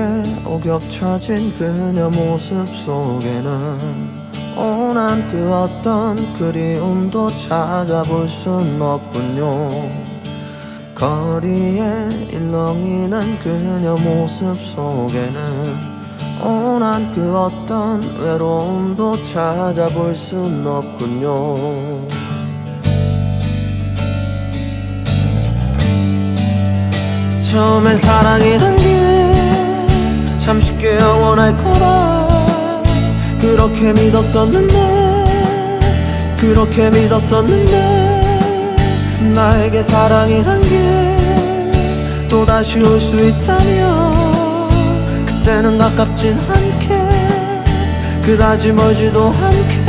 거리에 오겹쳐진 그녀 모습 속에는 오난 그 어떤 그리움도 찾아볼 순 없군요. 거리에 일렁이는 그녀 모습 속에는 오난 그 어떤 외로움도 찾아볼 순 없군요. 처음엔 사랑이란 게 참 쉽게 영원할 거라. 그렇게 믿었었는데 그렇게 믿었었는데 나에게 사랑이란 게 또다시 올 수 있다면 그때는 가깝진 않게 그다지 멀지도 않게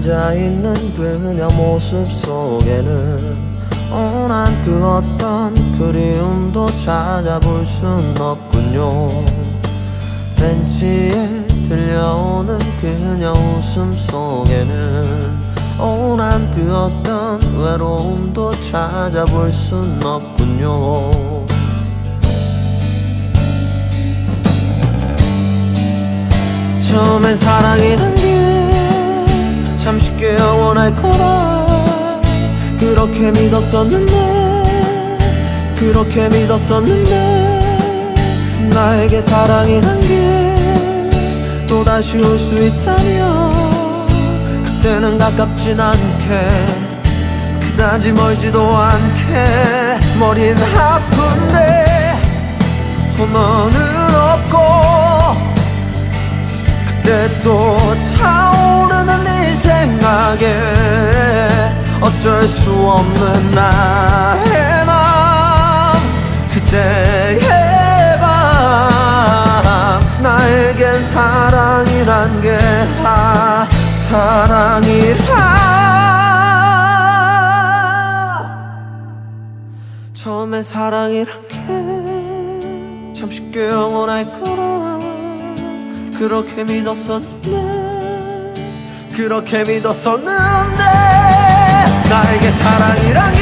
앉아있는 그녀 모습 속에는 오난 그 어떤 그리움도 찾아볼 순 없군요. 벤치에 들려오는 그녀 웃음 속에는 오난 그 어떤 외로움도 찾아볼 순 없군요. 처음엔 영원 할 거라 그렇게 믿었었는데 그렇게 믿었었는데 나에게 사랑이란 게 또다시 올 수 있다면 그때는 가깝진 않게 그다지 멀지도 않게 머린 아픈데 너는 없고 그때 또 차오르는 네 생각에 어쩔 수 없는 나의 맘 그때의 밤. 나에겐 사랑이란 게 아, 사랑이라. 처음엔 사랑이란 게 참 쉽게 영원할 거라 그렇게 믿었었는데 그렇게 믿었었는데 나에게 사랑이란 게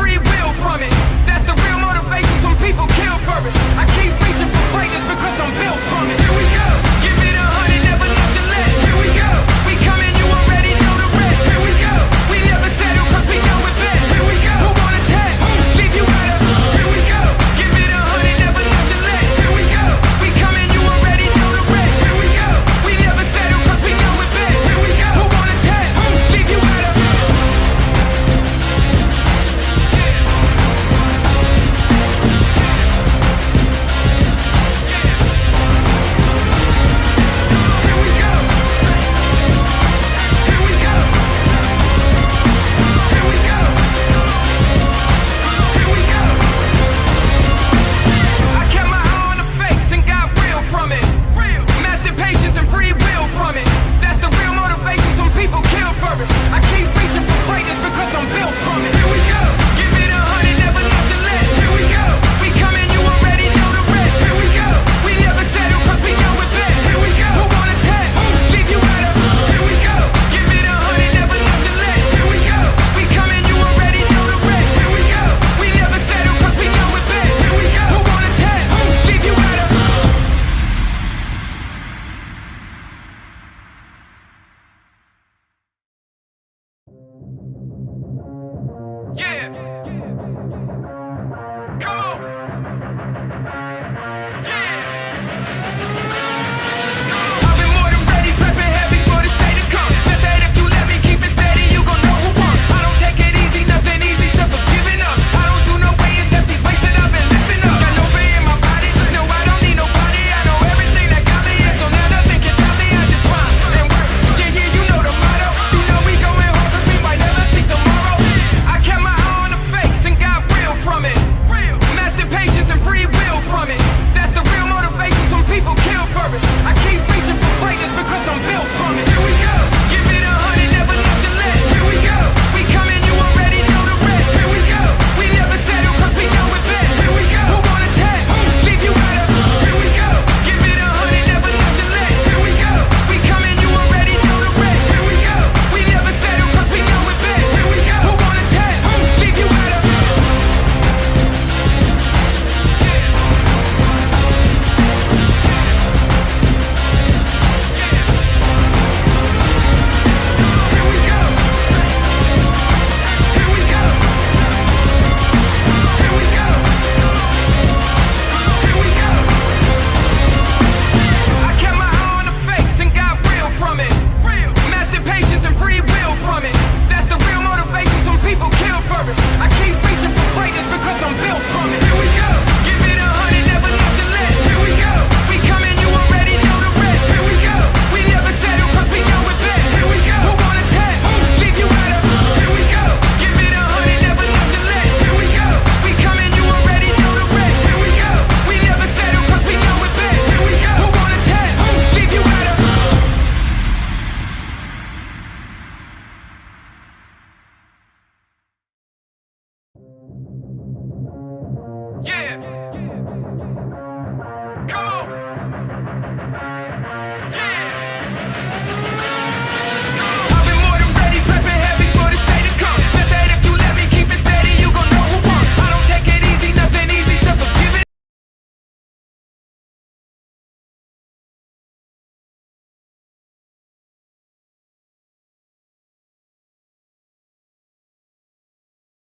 free will from it.